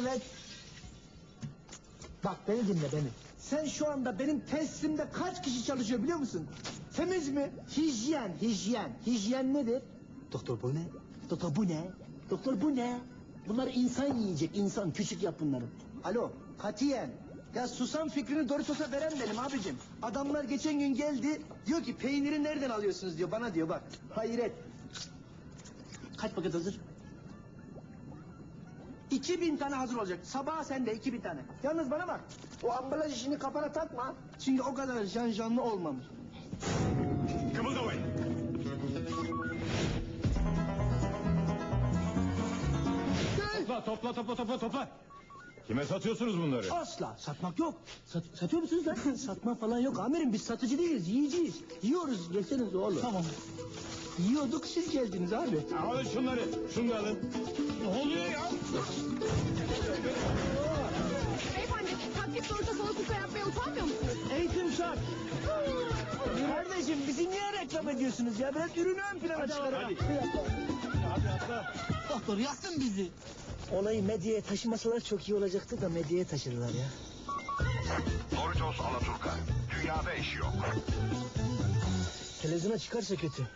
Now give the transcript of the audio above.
Evet. Bak beni dinle beni. Sen şu anda benim teslimde kaç kişi çalışıyor biliyor musun? Temiz mi? Hijyen, hijyen. Hijyen nedir? Doktor bu ne? Doktor bu ne? Doktor bu ne? Bunlar insan yiyecek, insan. Küçük yap bunları. Alo, katiyen. Ya susam fikrini Doritos'a veren benim abicim. Adamlar geçen gün geldi, diyor ki peyniri nereden alıyorsunuz diyor, bana diyor bak. Hayret. Kaç paket hazır? 2000 tane hazır olacak. Sabaha sende 2000 tane. Yalnız bana bak. O ambalaj işini kafana takma. Çünkü o kadar can canlı olmamış. Kımıldamayın. Topla topla topla topla topla. Kime satıyorsunuz bunları? Asla satmak yok. Sat, satıyor musunuz lan? Satma falan yok amirim biz satıcı değiliz yiyeceğiz. Yiyoruz gelseniz oğlum. Tamam. Yiyorduk siz geldiniz abi. Alın şunları. Şunu da alın. Ne oluyor ediyorsunuz ya? Biraz ürünü ön plana çıkarın. hadi. Hadi atla. Doktor yaksın bizi. Olayı medyaya taşımasalar çok iyi olacaktı da medyaya taşırlar ya. Doritos Alaturka. Dünyada eşi yok. Televizyona çıkarsa kötü.